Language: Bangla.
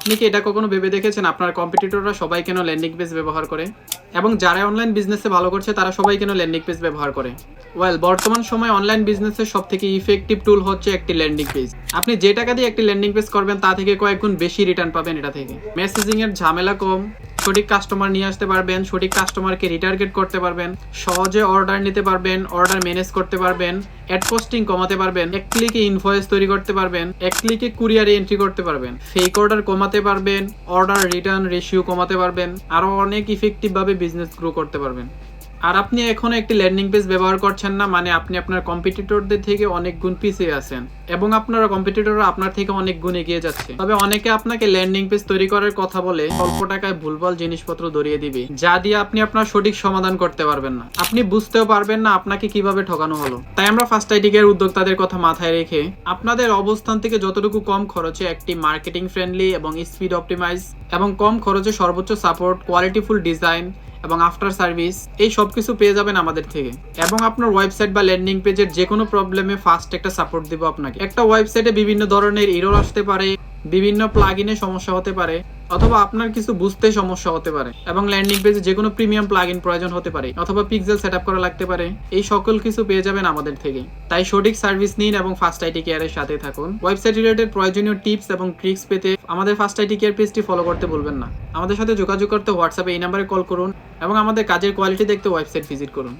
আপনি কি এটা কখনো ভেবে দেখেছেন আপনার কম্পিটিটররা সবাই কেন ল্যান্ডিং পেজ ব্যবহার করে? এবং যারা অনলাইন বিজনেসে ভালো করছে, তারা সবাই কেন ল্যান্ডিং পেজ ব্যবহার করে? ওয়েল বর্তমান সময়ে অনলাইন বিজনেসের সব থেকে ইফেক্টিভ টুল হচ্ছে একটি ল্যান্ডিং পেজ আপনি যে টাকা দিয়ে একটি ল্যান্ডিং পেজ করবেন, তা থেকে কয়েক গুণ বেশি রিটার্ন পাবেন এটা থেকে। মেসেজিং এর ঝামেলা কম সঠিক কাস্টমার নিয়ে আসতে পারবেন, সঠিক কাস্টমারকে রিটার্গেট করতে পারবেন, সহজে অর্ডার নিতে পারবেন অর্ডার ম্যানেজ করতে পারবেন অ্যাড পোস্টিং কমাতে পারবেন, এক ক্লিকে ইনভয়েস তৈরি করতে পারবেন, এক ক্লিকে কুরিয়ারে এন্ট্রি করতে পারবেন ফেক অর্ডার কমাতে পারবেন অর্ডার রিটার্ন রেশিও কমাতে পারবেন আরও অনেক ইফেক্টিভভাবে বিজনেস গ্রো করতে পারবেন। আর আপনি এখনও একটি ল্যান্ডিং পেজ ব্যবহার করছেন না মানে আপনি আপনার কম্পিটিটরদের থেকে অনেক গুণ পিছিয়ে আছেন। এবং আপনার কম্পিটিটররা আপনার থেকে অনেক গুণ এগিয়ে যাচ্ছে। তবে অনেকে আপনাকে ল্যান্ডিং পেজ তৈরি করার কথা বলে অল্প টাকায় ভুলভাল জিনিসপত্র ধরিয়ে দিবে, যা দিয়ে আপনি আপনার সঠিক সমাধান করতে পারবেন না। আপনি বুঝতেও পারবেন না আপনাকে কীভাবে ঠকানো হলো। তাই আমরা ফার্স্ট আইডিকের উদ্যোক্তাদের কথা মাথায় রেখে আপনাদের অবস্থান থেকে যতটুকু কম খরচে একটি মার্কেটিং ফ্রেন্ডলি এবং স্পিড অপটিমাইজ এবং কম খরচে সর্বোচ্চ সাপোর্ট কোয়ালিটিফুল ডিজাইন এবং আফটার সার্ভিস এই সব কিছু পেয়ে যাবেন আমাদের থেকে। এবং আপনার ওয়েবসাইট বা ল্যান্ডিং পেজের যে কোনো প্রবলেমে ফার্স্ট একটা সাপোর্ট দিব আপনাকে। একটা ওয়েবসাইটে বিভিন্ন ধরনের এরর আসতে পারে। বিভিন্ন প্লাগইনে সমস্যা হতে পারে, অথবা আপনার কিছু বুঝতে সমস্যা হতে পারে, এবং ল্যান্ডিং পেজে যে কোনো প্রিমিয়াম প্লাগইন প্রয়োজন হতে পারে, অথবা পিক্সেল সেটআপ করা লাগতে পারে, এই সকল কিছু পেয়ে যাবেন আমাদের থেকে। তাই সঠিক সার্ভিস নিন এবং ফার্স্ট আইটি কেয়ারের সাথে থাকুন। ওয়েবসাইট রিলেটেড প্রয়োজনীয় টিপস এবং ট্রিক্স পেতে আমাদের ফার্স্ট আইটি কেয়ার পেজটি ফলো করতে ভুলবেন না। আমাদের সাথে যোগাযোগ করতে হোয়াটসঅ্যাপে এই নাম্বারে কল করুন এবং আমাদের কাজের কোয়ালিটি দেখতে ওয়েবসাইট ভিজিট করুন।